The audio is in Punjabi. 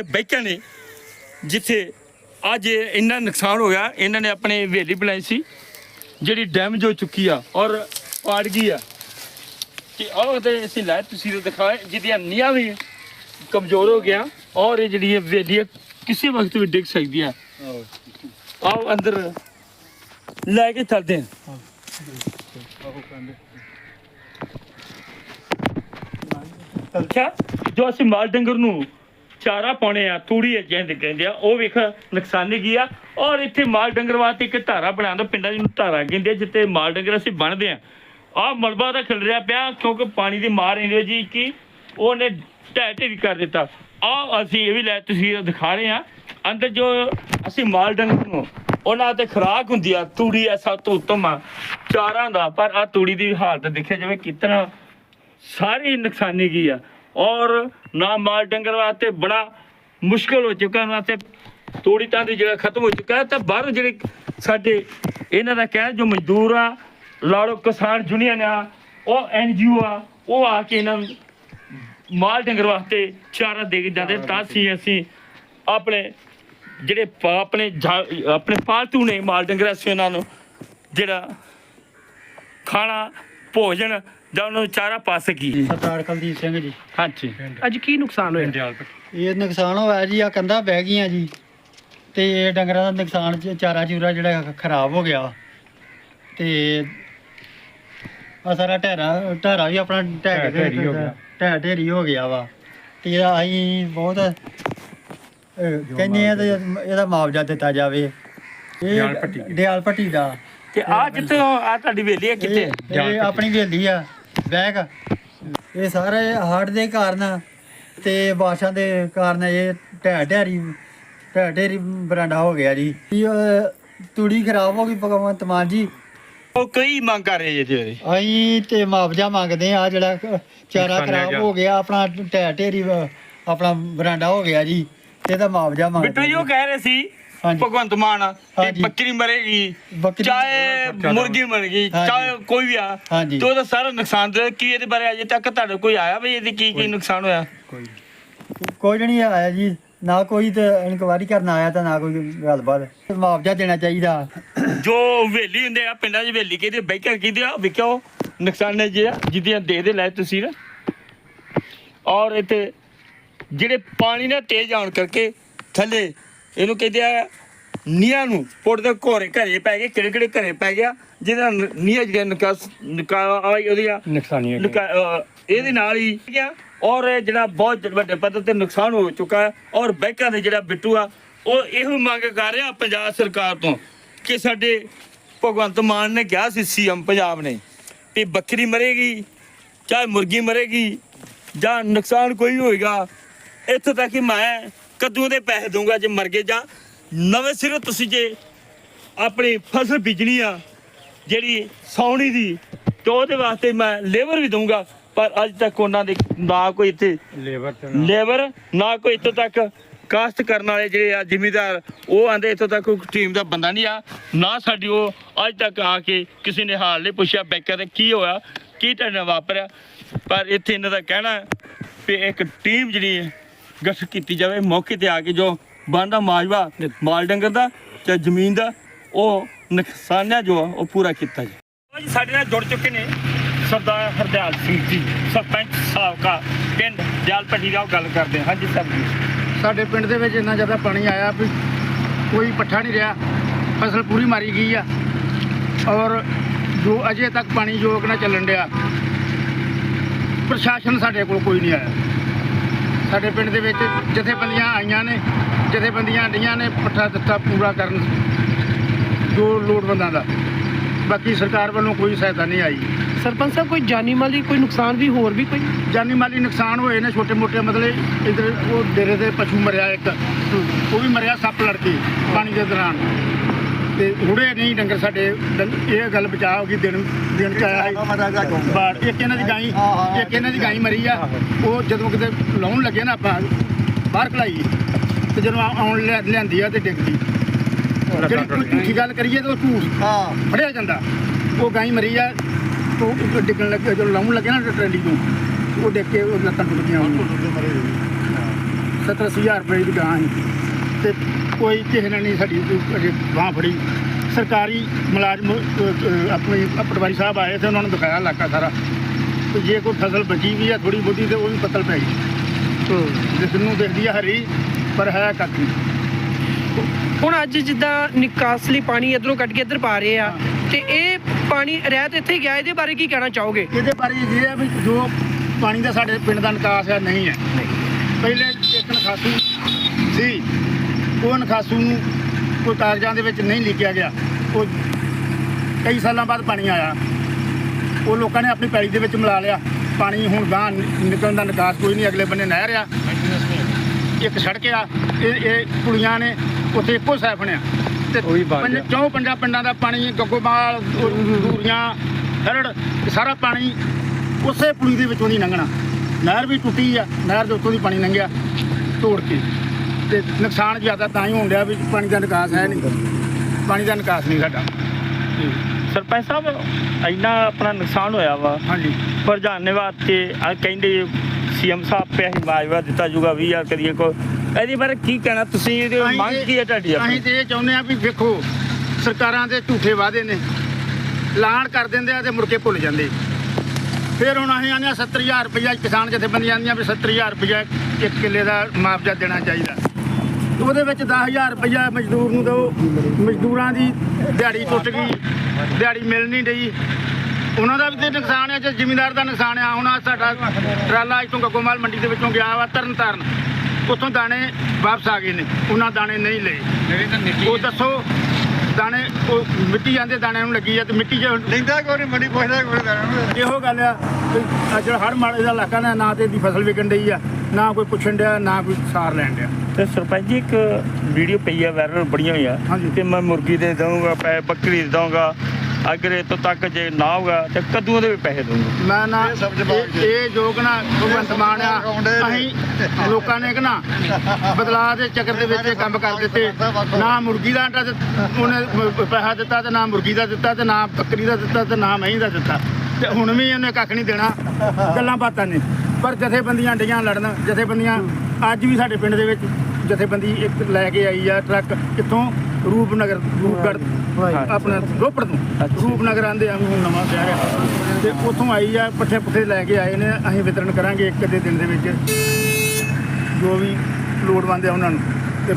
ਇਹ ਬੈਕਾਂ ਨੇ ਜਿੱਥੇ ਅੱਜ ਇੰਨਾ ਨੁਕਸਾਨ ਹੋ ਇਹਨਾਂ ਨੇ ਆਪਣੇ ਹਵੇਲੀ ਬਣਾਈ ਸੀ, ਜਿਹੜੀ ਡੈਮੇਜ ਹੋ ਚੁੱਕੀ ਆ ਔਰ ਪਾੜ ਗਈ ਆ। ਤੇ ਆਹ ਤੇ ਅਸੀਂ ਲੈ ਤੁਸੀਂ ਦਿਖਾਏ, ਜਿਹਦੀਆਂ ਨੀਆਂ ਵੀ ਕਮਜ਼ੋਰ ਹੋ ਗਿਆ ਔਰ ਇਹ ਜਿਹੜੀ ਹਵੇਲੀ ਕਿਸੇ ਵਕਤ ਵੀ ਡਿੱਗ ਸਕਦੀ ਆ। ਆਓ ਅੰਦਰ ਲੈ ਕੇ ਚੱਲਦੇ ਹਾਂ ਅੱਛਾ, ਜੋ ਅਸੀਂ ਮਾਲ ਡੰਗਰ ਨੂੰ ਚਾਰਾ ਪਾਉਣੇ ਆ, ਤੂੜੀ ਹੈ ਕਹਿੰਦੇ ਆ, ਉਹ ਵੇਖ ਨੁਕਸਾਨੀ ਕੀ ਆ? ਔਰ ਇੱਥੇ ਮਾਲ ਡੰਗਰ ਵਾਸਤੇ ਇੱਕ ਧਾਰਾ ਬਣਾਉਂਦਾ ਪਿੰਡਾਂ ਜਿਹਨੂੰ ਧਾਰਾ ਕਹਿੰਦੇ ਆ, ਜਿੱਥੇ ਮਾਲ ਡੰਗਰ ਅਸੀਂ ਬਣਦੇ ਆ। ਆਹ ਮਲਬਾ ਦਾ ਖਿਲ ਰਿਹਾ ਪਿਆ, ਕਿਉਂਕਿ ਪਾਣੀ ਦੀ ਮਾਰ ਇੰਨੀ ਜੀ ਕਿ ਉਹਨੇ ਢਹਿ ਢੇਰੀ ਕਰ ਦਿੱਤਾ। ਆਹ ਅਸੀਂ ਇਹ ਵੀ ਲੈ ਤੁਸੀਂ ਦਿਖਾ ਰਹੇ ਆ, ਅੰਦਰ ਜੋ ਅਸੀਂ ਮਾਲ ਡੰਗਰ ਨੂੰ, ਉਹਨਾਂ ਤੇ ਖੁਰਾਕ ਹੁੰਦੀ ਆ, ਤੂੜੀ ਆ ਸਭ ਤੋਂ ਉੱਤਮ ਆ, ਚਾਰਾਂ ਦਾ, ਪਰ ਆ ਤੂੜੀ ਦੀ ਹਾਲਤ ਦੇਖਿਆ ਜਾਵੇ ਕਿਤਨਾ ਸਾਰੀ ਨੁਕਸਾਨੀ ਕੀ ਆ। ਔਰ ਨਾ ਮਾਲ ਡੰਗਰ ਵਾਸਤੇ ਬੜਾ ਮੁਸ਼ਕਲ ਹੋ ਚੁੱਕਾ ਉਹਨਾਂ ਵਾਸਤੇ ਤੋੜੀ ਤਾਂ ਦੀ ਜਿਹੜਾ ਖਤਮ ਹੋ ਚੁੱਕਾ ਤਾਂ ਬਾਹਰ ਜਿਹੜੇ ਸਾਡੇ ਇਹਨਾਂ ਦਾ ਕਹਿ ਜੋ ਮਜ਼ਦੂਰ ਆ ਲਾੜੋ ਕਿਸਾਨ ਯੂਨੀਅਨ ਆ, ਉਹ ਐਨਜੀਓ ਆ, ਉਹ ਆ ਕੇ ਇਹਨਾਂ ਨੂੰ ਮਾਲ ਡੰਗਰ ਵਾਸਤੇ ਚਾਰਾ ਦੇ ਕੇ ਜਾਂਦੇ, ਤਾਂ ਅਸੀਂ ਅਸੀਂ ਆਪਣੇ ਜਿਹੜੇ ਆਪਣੇ ਆਪਣੇ ਪਾਲਤੂ ਨੇ ਮਾਲ ਡੰਗਰ, ਅਸੀਂ ਉਹਨਾਂ ਨੂੰ ਜਿਹੜਾ ਖਾਣਾ, ਭੋਜਨ ਜਾਂ ਉਹਨਾਂ ਨੂੰ ਚਾਰਾ ਪਾ ਸਕੀਏ ਸਰਦਾਰ ਕੁਲਦੀਪ ਸਿੰਘ ਜੀ। ਹਾਂਜੀ। ਅੱਜ ਕੀ ਨੁਕਸਾਨ ਹੋਇਆ? ਇਹ ਨੁਕਸਾਨ ਹੋਇਆ ਜੀ ਆ ਕੰਧਾਂ ਬਹਿ ਗਈਆਂ ਜੀ। ਤੇ ਇਹ ਡੰਗਰਾਂ ਦਾ ਨੁਕਸਾਨ ਚ- ਚਾਰਾ ਚੂਰਾ ਜਿਹੜਾ ਖ- ਖਰਾਬ ਹੋ ਗਿਆ। ਤੇ ਆ ਸਾਰਾ ਢੇਰਾ ਢੇਰਾ ਵੀ ਆਪਣਾ ਢਹਿ ਕੇ ਢਹਿ- ਢੇਰੀ ਹੋ ਗਿਆ। ਢਹਿ ਢੇਰੀ ਹੋ ਗਿਆ ਵਾ। ਤੇ ਇਹਦਾ ਅਸੀਂ ਬਹੁਤ ਅਹ, ਕਹਿੰਦੇ ਆ ਤੇ ਇਹਦਾ ਮੁਆਵਜ਼ਾ ਦਿੱਤਾ ਜਾਵੇ। ਦਿਆਲ ਭੱਟੀ। ਇਹ ਦਿਆਲ ਭੱਟੀ ਦਾ। ਤੇ ਆ ਜਿੱਥੇ ਆ ਤੁਹਾਡੀ ਵੇਲੀ ਹੈ ਕਿੱਥੇ? ਇਹ ਇਹ ਆਪਣੀ ਹਵੇਲੀ ਆ। ਬੈਗ ਇਹ ਸਾਰੇ ਹੜ੍ਹ ਦੇ ਕਾਰਨ ਤੇ ਬਾਸ਼ਾਂ ਦੇ ਕਾਰਨ ਇਹ ਢਹਿ ਢੇਰੀ ਢਹਿ ਢੇਰੀ ਬਰਾਂਡਾ ਹੋ ਗਿਆ ਜੀ। ਇਹ, ਤੂੜੀ ਖਰਾਬ ਹੋ ਗਈ ਭਗਵੰਤ ਮਾਨ ਜੀ। ਉਹ ਕਈ ਮੰਗ ਕਰ ਰਹੇ ਜੀ ਅਸੀਂ ਤੇ ਮੁਆਵਜ਼ਾ ਮੰਗਦੇ ਆ ਜਿਹੜਾ ਚਾਰਾ ਖਰਾਬ। ਹੋ ਗਿਆ ਆਪਣਾ ਢਹਿ ਢੇਰੀ ਆਪਣਾ ਬਰਾਂਡਾ ਹੋ ਗਿਆ ਜੀ ਇਹਦਾ ਮੁਆਵਜ਼ਾ ਬਿੱਟੂ ਮੰਗਦੇ ਜੀ ਉਹ ਕਹਿ ਰਹੇ ਸੀ ਹਾਂਜੀ। ਭਗਵੰਤ ਮਾਨ ਹਾਂਜੀ। ਬੱਕਰੀ ਮਰੇਗੀ ਬੱਕਰੀ- ਚਾਹੇ ਮੁਰਗੀ ਮਰ ਗਈ ਹਾਂਜੀ। ਚਾਹੇ ਕੋਈ ਵੀ ਆ ਹਾਂਜੀ। ਤੇ ਉਹਦਾ ਸਾਰਾ ਨੁਕਸਾਨ ਤੇ ਕੀ ਇਹਦੇ ਬਾਰੇ ਅਜੇ ਤੱਕ ਤੁਹਾਡੇ ਕੋਈ ਆਇਆ ਵੀ ਇਹਦੀ ਕੀ ਕੀ ਨੁਕਸਾਨ ਹੋਇਆ ਕੋਈ ਨਹੀਂ ਆਇਆ ਜੀ ਨਾ ਕੋਈ ਤੇ ਇਨਕੁਆਰੀ ਕਰਨ ਆਇਆ ਤਾਂ ਨਾ ਕੋਈ ਗੱਲਬਾਤ ਮੁਆਵਜ਼ਾ ਦੇਣਾ ਚਾਹੀਦਾ ਜੋ ਹਵੇਲੀ ਹੁੰਦੇ ਆ ਪਿੰਡਾਂ 'ਚ ਹਵੇਲੀ ਕਹਿੰਦੇ ਬੈਕਰ ਕਹਿੰਦੇ ਆ ਵਿਕਿਓ ਨੁਕਸਾਨ ਜੇ ਆ ਜਿਹਦੀਆਂ ਦੇ ਦੇ ਲੈ ਤੁਸੀਂ ਨਾ ਔਰ ਇੱਥੇ ਜਿਹੜੇ ਪਾਣੀ ਨਾਲ ਤੇਜ਼ ਆਉਣ ਕਰਕੇ ਥੱਲੇ ਇਹਨੂੰ ਕਹਿੰਦੇ ਆ ਨੀਆਂ ਨੂੰ। ਪੁੱਟਦੇ ਘੋਰੇ ਘਰੇ ਪੈ ਗਏ ਕਿਹੜੇ ਕਿਹੜੇ ਘਰੇ ਪੈ ਗਿਆ ਜਿਹਦੇ ਨਾਲ ਨੀਆਂ ਨਿਕਾਸ ਨਿਕਾ ਆਈ ਉਹਦੀਆਂ ਨੁਕਸਾਨੀ ਨਿਕਾ- ਅਹ ਇਹਦੇ ਨਾਲ ਹੀ ਗਿਆ ਔਰ ਇਹ ਜਿਹੜਾ ਬਹੁਤ ਵੱਡੇ ਪੱਧਰ ਤੇ ਨੁਕਸਾਨ ਹੋ ਚੁੱਕਾ ਹੈ ਔਰ ਬੈਂਕਾਂ ਦੇ ਜਿਹੜਾ ਬਿੱਟੂ ਆ ਉਹ ਇਹੋ ਮੰਗ ਕਰ ਰਿਹਾ ਪੰਜਾਬ ਸਰਕਾਰ ਤੋਂ ਕਿ ਸਾਡੇ ਭਗਵੰਤ ਮਾਨ ਨੇ ਕਿਹਾ ਸੀ ਸੀਐਮ ਪੰਜਾਬ ਨੇ ਵੀ ਬੱਕਰੀ ਮਰੇਗੀ ਚਾਹੇ ਮੁਰਗੀ ਮਰੇਗੀ ਜਾਂ ਨੁਕਸਾਨ ਕੋਈ ਹੋਏਗਾ ਇੱਥੋਂ ਤੱਕ ਕਿ ਮੈਂ ਕਦੋਂ ਦੇ ਪੈਸੇ ਦਊਂਗਾ ਜੇ ਮਰ ਗਏ ਜਾਂ ਨਵੇਂ ਸਿਰੇ ਤੁਸੀਂ ਜੇ ਆਪਣੀ ਫਸਲ ਬੀਜਣੀ ਆ ਜਿਹੜੀ ਸੌਣੀ ਦੀ ਤੇ ਉਹਦੇ ਵਾਸਤੇ ਮੈਂ ਲੇਬਰ ਵੀ ਦਊਂਗਾ। ਪਰ ਅੱਜ ਤੱਕ ਉਹਨਾਂ ਦੇ ਨਾ ਕੋਈ ਇੱਥੇ ਲੇਬਰ ਤੇ ਲੇਬਰ ਨਾ ਕੋਈ ਇੱਥੋਂ ਤੱਕ ਕਾਸ਼ਤ ਕਰਨ ਵਾਲੇ ਜਿਹੜੇ ਆ ਜ਼ਿਮੀਦਾਰ ਉਹ ਆਂਦੇ ਇੱਥੋਂ ਤੱਕ ਕੋਈ ਟੀਮ ਦਾ ਬੰਦਾ ਨਹੀਂ ਆ। ਨਾ ਸਾਡੀ ਉਹ ਅੱਜ ਤੱਕ ਆ ਕੇ ਕਿਸੇ ਨੇ ਹਾਲ ਨਹੀਂ ਪੁੱਛਿਆ ਬੈਂਕਾਂ ਤੇ ਕੀ ਹੋਇਆ ਕੀ ਤੁਹਾਡੇ ਨਾਲ ਵਾਪਰਿਆ। ਪਰ ਇੱਥੇ ਇਹਨਾਂ ਦਾ ਕਹਿਣਾ ਹੈ ਵੀ ਇੱਕ ਟੀਮ ਜਿਹੜੀ ਹੈ ਗਠਿਤ ਕੀਤੀ ਜਾਵੇ ਮੌਕੇ ਤੇ ਆ ਕੇ ਜੋ ਬਣਦਾ ਮਾਜਵਾ ਮਾਲ ਡੰਗਰ ਦਾ ਤੇ ਜ਼ਮੀਨ ਦਾ ਉਹ ਨੁਕਸਾਨਿਆ ਜੋ ਆ ਉਹ ਪੂਰਾ ਕੀਤਾ ਜੀ ਅੱਜ ਸਾਡੇ ਨਾਲ ਜੁੜ ਚੁੱਕੇ ਨੇ ਸਰਦਾਰ ਹਰਦਿਆਲ ਸਿੰਘ ਜੀ ਸਰਪੰਚ ਸਾਬਕਾ ਪਿੰਡ ਦਿਆਲਪੱਟੀ ਦਾ ਉਹ ਗੱਲ ਕਰਦੇ ਹਾਂ ਹਾਂਜੀ ਸਰ ਜੀ। ਸਾਡੇ ਪਿੰਡ ਦੇ ਵਿੱਚ ਇੰਨਾ ਜ਼ਿਆਦਾ ਪਾਣੀ ਆਇਆ ਵੀ ਕੋਈ ਪੱਠਾ ਨਹੀਂ ਰਿਹਾ ਫਸਲ ਪੂਰੀ ਮਾਰੀ ਗਈ ਆ। ਔਰ ਜੋ ਅਜੇ ਤੱਕ ਪਾਣੀ ਯੋਗ ਨਾ ਚੱਲਣ ਡਿਆ ਪ੍ਰਸ਼ਾਸਨ ਸਾਡੇ ਕੋਲ ਕੋਈ ਨਹੀਂ ਆਇਆ। ਸਾਡੇ ਪਿੰਡ ਦੇ ਵਿੱਚ ਜਥੇਬੰਦੀਆਂ ਆਈਆਂ ਨੇ ਜਥੇਬੰਦੀਆਂ ਡੀਆਂ ਨੇ ਪੱਠਾ ਦਿੱਤਾ ਪੂਰਾ ਕਰਨ ਜੋ ਲੋੜਵੰਦਾਂ ਦਾ। ਬਾਕੀ ਸਰਕਾਰ ਵੱਲੋਂ ਕੋਈ ਸਹਾਇਤਾ ਨਹੀਂ ਆਈ। ਸਰਪੰਚ ਸਾਹਿਬ ਕੋਈ ਜਾਨੀ ਮਾਲੀ ਕੋਈ ਨੁਕਸਾਨ ਵੀ ਹੋਰ ਵੀ ਕੋਈ? ਜਾਨੀ ਮਾਲੀ ਨੁਕਸਾਨ ਹੋਏ ਨੇ ਛੋਟੇ ਮੋਟੇ ਮਤਲਬ ਇਧਰ ਉਹ ਡੇਰੇ ਦੇ ਪਸ਼ੂ ਮਰਿਆ ਇੱਕ। ਉਹ ਵੀ ਮਰਿਆ ਸੱਪ ਲੜ ਕੇ ਪਾਣੀ ਦੇ ਦੌਰਾਨ। ਤੇ ਹੁੜੇ ਨਹੀਂ ਡੰਗਰ ਸਾਡੇ। ਡੰ- ਇਹ ਗੱਲ ਬਚਾ ਹੋ ਗਈ ਦਿਨ ਦਿਨ ਚ ਆਇਆ ਸੀ। ਬਾੜ ਇੱਕ ਇਹਨਾਂ ਦੀ ਗਾਈ ਇੱਕ ਇਹਨਾਂ ਦੀ ਗਾਈ ਮਰੀ ਆ। ਉਹ ਜਦੋਂ ਕਿਤੇ ਲਾਉਣ ਲੱਗੇ ਨਾ ਆਪਾਂ ਬਾਹਰ ਖਲਾਈ ਤੇ ਜਦੋਂ ਆ- ਆਉਣ ਲਿਆ- ਲਿਆਂਦੀ ਆ ਤੇ ਡਿੱਗਦੀ ਜਿਹੜੀ ਕੋਈ ਝੂਠੀ ਗੱਲ ਕਰੀਏ ਤਾਂ ਉਹ ਝੂਠ ਹਾਂ। ਫੜਿਆ ਜਾਂਦਾ। ਉਹ ਗਾਈ ਮਰੀ ਆ ਉਹ ਉੱਤੇ ਡਿੱਗਣ ਲੱਗੇ ਜਦੋਂ ਲਾਉਣ ਲੱਗੇ ਨਾ ਟਰੈਲੀ ਤੋਂ ਉਹ ਡਿੱਗ ਕੇ ਉਹ ਲੱਤਾਂ ਟੁੱਟ ਗਈਆਂ। ਉਹਦੀਆਂ। 70 ਹਜ਼ਾਰ ਰੁਪਏ ਦੀ ਗਾਂ ਸੀ। ਤੇ ਕੋਈ ਕਿਸੇ ਨੇ ਨਹੀਂ ਸਾਡੀ ਅਜੇ ਬਾਂਹ ਫੜੀ। ਸਰਕਾਰੀ ਮੁਲਾਜ਼ਮ ਆਪਣੇ ਪਟਵਾਰੀ ਸਾਹਿਬ ਆਏ ਤੇ ਉਹਨਾਂ ਨੂੰ ਦਿਖਾਇਆ ਇਲਾਕਾ ਸਾਰਾ। ਤੇ ਜੇ ਕੋਈ ਫਸਲ ਬਚੀ ਵੀ ਆ ਥੋੜੀ ਬਹੁਤੀ ਤੇ ਉਹ ਵੀ ਪੱਤਲ ਪੈ ਗਈ। ਜਿਸ ਨੂੰ ਦੇਖਦੀ ਆ ਹਰੀ ਪਰ ਹੈ ਕੱਖ ਨਹੀਂ। ਹੁਣ ਅੱਜ ਜਿੱਦਾਂ ਨਿਕਾਸਲੀ ਪਾਣੀ ਇਧਰੋਂ ਕੱਢ ਕੇ ਇੱਧਰ ਪਾ ਰਹੇ ਆ ਤੇ ਇਹ ਪਾਣੀ ਰਹਿਤ ਇੱਥੇ ਗਿਆ ਇਹਦੇ ਬਾਰੇ ਕੀ ਕਹਿਣਾ ਚਾਹੋਗੇ? ਇਹਦੇ ਬਾਰੇ ਇਹ ਹੈ ਵੀ ਜੋ ਪਾਣੀ ਦਾ ਸਾਡੇ ਪਿੰਡ ਦਾ ਨਿਕਾਸ ਹੈ ਨਹੀਂ ਹੈ। ਪਹਿਲੇ ਇੱਕ ਨਖਾਸੂ ਸੀ ਉਹ ਨਖਾਸੂ ਨੂੰ ਕੋਈ ਕਾਗਜ਼ਾਂ ਦੇ ਵਿੱਚ ਨਹੀਂ ਲਿਖਿਆ ਗਿਆ। ਉਹ ਕਈ ਸਾਲਾਂ ਬਾਅਦ ਪਾਣੀ ਆਇਆ। ਉਹ ਲੋਕਾਂ ਨੇ ਆਪਣੀ ਪੈਲੀ ਦੇ ਵਿੱਚ ਮਿਲਾ ਲਿਆ। ਪਾਣੀ ਹੁਣ ਗਾਂ ਨਿਕਲਣ ਦਾ ਨਿਕਾਸ ਕੋਈ ਨਹੀਂ ਅਗਲੇ ਬੰਨੇ ਨਹਿਰ ਆ। ਇੱਕ ਸੜਕ ਆ। ਇਹ ਇਹ ਕੁੜੀਆਂ ਨੇ ਉੱਥੇ ਇੱਕੋ ਸਾਈਫ ਨੇ ਤੇ ਪੰਜ-। ਚੌਂ ਪੰਜਾਂ ਪਿੰਡਾਂ ਦਾ ਪਾਣੀ ਗੱਗੋਮਾਲ ਦੂਰੀਆਂ ਹਰੜ ਸਾਰਾ ਪਾਣੀ ਉਸੇ ਪੁਲੀ ਦੇ ਵਿੱਚੋਂ ਦੀ ਲੰਘਣਾ। ਨਹਿਰ ਵੀ ਟੁੱਟੀ ਆ। ਨਹਿਰ ਦੇ ਉੱਤੋਂ ਦੀ ਪਾਣੀ ਲੰਘਿਆ। ਤੋੜ ਕੇ। ਤੇ ਨੁਕਸਾਨ ਜ਼ਿਆਦਾ ਤਾਂ ਹੀ ਹੋਣ ਡਿਆ ਵੀ ਪਾਣੀ ਦਾ ਨਿਕਾਸ ਹੈ ਨਹੀਂ। ਪਾਣੀ ਦਾ ਨਿਕਾਸ ਨਹੀਂ ਸਾਡਾ। ਸਰਪੰਚ ਸਾਹਿਬ ਇੰਨਾ ਆਪਣਾ ਨੁਕਸਾਨ ਹੋਇਆ ਵਾ। ਹਾਂਜੀ। ਪ੍ਰਧਾਨੇ ਵਾਸਤੇ ਆ ਕਹਿੰਦੇ ਸੀਐਮ ਸਾਹਿਬ ਪੈਸੇ ਮਾਜਵਾ ਦਿੱਤਾ ਜੂਗਾ 20000 ਕਰੀਏ ਕੋ। ਇਹਦੇ ਬਾਰੇ ਕੀ ਕਹਿਣਾ? ਤੁਸੀਂ ਇਹਦੀ ਅਸੀਂ ਮੰਗ ਕੀ ਹੈ ਤੁਹਾਡੀ ਅਸੀਂ ਤੇ ਇਹ ਚਾਹੁੰਦੇ ਆ ਵੀ ਵੇਖੋ ਸਰਕਾਰਾਂ ਦੇ ਝੂਠੇ ਵਾਅਦੇ ਨੇ। ਐਲਾਨ ਕਰ ਦਿੰਦੇ ਆ ਤੇ ਮੁੜ ਕੇ ਭੁੱਲ ਜਾਂਦੇ। ਫਿਰ ਹੁਣ ਅਸੀਂ ਆਨੇ 70000 ਰੁਪਇਆ ਕਿਸਾਨ ਜਥੇਬੰਦੀਆਂ ਆਂਦੀਆਂ ਵੀ 70000 ਰੁਪਇਆ ਇੱਕ ਕਿੱਲੇ ਦਾ ਮੁਆਵਜ਼ਾ ਦੇਣਾ ਚਾਹੀਦਾ। ਉਹਦੇ ਵਿੱਚ 10000 ਰੁਪਇਆ ਮਜ਼ਦੂਰ ਨੂੰ ਦਿਓ। ਮਜ਼ਦੂਰਾਂ ਦੀ ਦਿਹਾੜੀ ਟੁੱਟ ਗਈ ਦਿਹਾੜੀ ਮਿਲ ਨਹੀਂ ਰਹੀ। ਉਹਨਾਂ ਦਾ ਵੀ ਤੇ ਨੁਕਸਾਨ ਹੈ ਜੇ ਜ਼ਿਮੀਂਦਾਰ ਦਾ ਨੁਕਸਾਨ ਆ ਹੁਣ ਆਹ ਸਾਡਾ ਟਰਾਲਾ ਇੱਥੋਂ ਗੱਗੋਮਾਲ ਮੰਡੀ ਦੇ ਵਿੱਚੋਂ ਗਿਆ ਵਾ ਤਰਨ ਤਾਰਨ ਉੱਥੋਂ ਦਾਣੇ ਵਾਪਸ ਆ ਗਏ ਨੇ ਉਹਨਾਂ ਦਾਣੇ ਨਹੀਂ ਲਏ। ਉਹ ਦੱਸੋ ਦਾਣੇ ਉਹ ਮਿੱਟੀ ਜਾਂਦੇ ਦਾਣਿਆਂ ਨੂੰ ਲੱਗੀ ਆ ਤੇ ਮਿੱਟੀ 'ਚ ਲੈਂਦਾ ਕੋਈ ਮੰਡੀ ਪੁੱਛਦਾ ਕੋਈ ਇਹੋ ਗੱਲ ਆ ਆਹ ਜਿਹੜਾ ਹੜ ਮਾੜੇ ਦਾ ਇਲਾਕਾ ਨਾ ਨਾ ਤੇ ਦੀ ਫਸਲ ਵਿਕਣ ਡਈ ਆ ਨਾ ਕੋਈ ਪੁੱਛਣ ਡਿਆ ਨਾ ਕੋਈ ਸਾਰ ਲੈਣ ਡਿਆ। ਤੇ ਸਰਪੰਚ ਜੀ ਇੱਕ ਵੀਡੀਓ ਪਈ ਆ ਵਾਇਰਲ ਬੜੀਆਂ ਹੋਈਆਂ ਹਾਂਜੀ। ਕਿ ਮੈਂ ਮੁਰਗੀ ਦੇ ਦਊਂਗਾ ਪੈ ਬੱਕਰੀ ਦੇ ਦਊਂਗਾ ਅਗਰ ਇਹ ਤੋਂ ਤੱਕ ਜੇ ਨਾ ਹੋਗਾ ਤੇ ਕੱਦੂਆਂ ਦੇ ਵੀ ਪੈਸੇ ਦਊਂਗਾ। ਮੈਂ ਨਾ ਇਹ ਜੋਗ ਨਾ ਭਗਵੰਤ ਮਾਨ ਆ ਨੇ। ਅਸੀਂ ਲੋਕਾਂ ਨੇ ਕਿ ਨਾ ਬਦਲਾਅ ਦੇ ਚੱਕਰ ਦੇ ਵਿੱਚ ਇਹ ਕੰਮ ਕਰ ਦਿੱਤੇ। ਨਾ ਮੁਰਗੀ ਦਾ ਆਟਾ ਉਹਨੇ ਪੈਸਾ ਦਿੱਤਾ ਤੇ ਨਾ ਮੁਰਗੀ ਦਾ ਦਿੱਤਾ ਤੇ ਨਾ ਬੱਕਰੀ ਦਾ ਦਿੱਤਾ ਤੇ ਨਾ ਮਹੀਂ ਦਾ ਦਿੱਤਾ। ਤੇ ਹੁਣ ਵੀ ਇਹਨੇ ਕੱਖ ਨਹੀਂ ਦੇਣਾ ਗੱਲਾਂ ਬਾਤਾਂ ਨੇ। ਪਰ ਜਥੇਬੰਦੀਆਂ ਡਈਆਂ ਲੜਨ ਜਥੇਬੰਦੀਆਂ ਅੱਜ ਵੀ ਸਾਡੇ ਪਿੰਡ ਦੇ ਵਿੱਚ ਜਥੇਬੰਦੀ ਇੱਕ ਲੈ ਕੇ ਆਈ ਆ ਟਰੱਕ। ਕਿੱਥੋਂ? ਰੂਪਨਗਰ ਰੂਪਗੜ੍ਹ ਆਪਣਾ ਰੋਪੜ ਤੋਂ। ਰੂਪਨਗਰ ਆਂਦੇ ਆ ਹੁਣ ਨਵਾਂ ਸ਼ਹਿਰ ਆ। ਤੇ ਉੱਥੋਂ ਆਈ ਆ ਪੱਠੇ ਪੁੱਠੇ ਲੈ ਕੇ ਆਏ ਨੇ ਅਸੀਂ ਵਿਤਰਨ ਕਰਾਂਗੇ ਇੱਕ ਅੱਧੇ ਦਿਨ ਦੇ ਵਿੱਚ। ਜੋ ਵੀ ਲੋੜਵੰਦ ਆ ਉਹਨਾਂ ਨੂੰ। ਤੇ